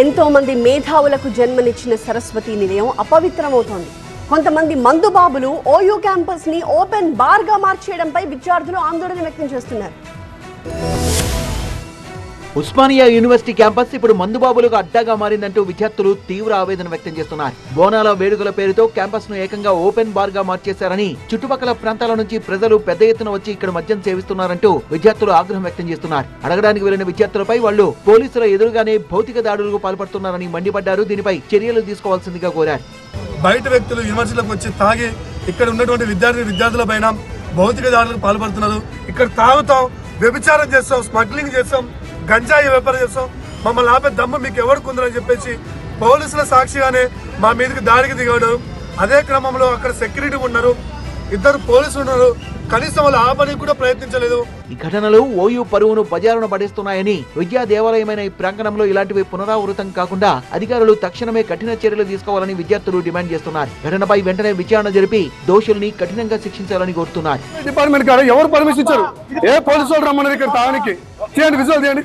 ఎంతో మంది మేధావులకు జన్మనిచ్చిన సరస్వతి నిలయం అపవిత్రమవుతోంది. కొంతమంది మందుబాబులు ఓయూ క్యాంపస్ని ఓపెన్ బార్గా మార్చేయడంపై విద్యార్థులు ఆందోళన వ్యక్తం చేస్తున్నారు. ఉస్మానియా యూనివర్సిటీ క్యాంపస్ ఇప్పుడు మందుబాబులుగా అడ్డాగా మారిందంటూ విద్యార్థులు తీవ్ర ఆవేదన వ్యక్తం చేస్తున్నారు. బోనాల వేడుకల పేరుతో క్యాంపస్ను ఏకంగా ఓపెన్ బార్గా మార్చేశారని చుట్టుపక్కల ప్రాంతాల నుంచి ప్రజలు పెద్ద ఎత్తున వచ్చి ఇక్కడ మద్యం సేవిస్తున్నారంటూ విద్యార్థులు ఆగ్రహం వ్యక్తం చేస్తున్నారు. అడగడానికి వెళ్ళిన విద్యార్థులపై వాళ్ళు పోలీసుల ఎదురుగానే భౌతిక దాడులకు పాల్పడుతున్నారని మండిపడ్డారు. దీనిపై చర్యలు తీసుకోవాల్సిందిగా కోరారు. బయట వ్యక్తులు యూనివర్సిటీలకు వచ్చి తాగి ఇక్కడ ఉన్నటువంటి విద్యార్థి విద్యార్థులపైన భౌతిక దాడులకు పాల్పడుతున్నారు. ఇక్కడ తాగుతాం వ్యభిచారం చేస్తాం స్మగ్లింగ్ చేస్తాం గంజాయి వ్యాపారం చేస్తాం. మమ్మల్ని ఆపే దమ్ము మీకు ఎవరికి ఉందని చెప్పేసి పోలీసుల సాక్షిగానే మా మీదకి దాడికి దిగాడు. అదే క్రమంలో అక్కడ సెక్యూరిటీ ఉన్నారు. ఇద్దరు పోలీసులు ఉన్నారు. కనీసం వాళ్ళు ఆపడానికి కూడా ప్రయత్నించలేదు. ఈ ఘటనలు ఓయూ పరువును బజారున పడేస్తున్నాయని విద్యా దేవాలయమైన ఈ ప్రాంగణంలో ఇలాంటివి పునరావృతం కాకుండా అధికారులు తక్షణమే కఠిన చర్యలు తీసుకోవాలని విద్యార్థులు డిమాండ్ చేస్తున్నారు. ఘటనపై వెంటనే విచారణ జరిపి దోషుల్ని కఠినంగా శిక్షించాలని కోరుతున్నారు. డిపార్ట్మెంట్ కాడ ఎవరు పర్మిషన్ ఇచ్చారు? ఏ పోలీసు వాళ్ళు రమ్మన్నారు ఇక్కడ తాగడానికి? చేయండి విజువల్ చేయండి.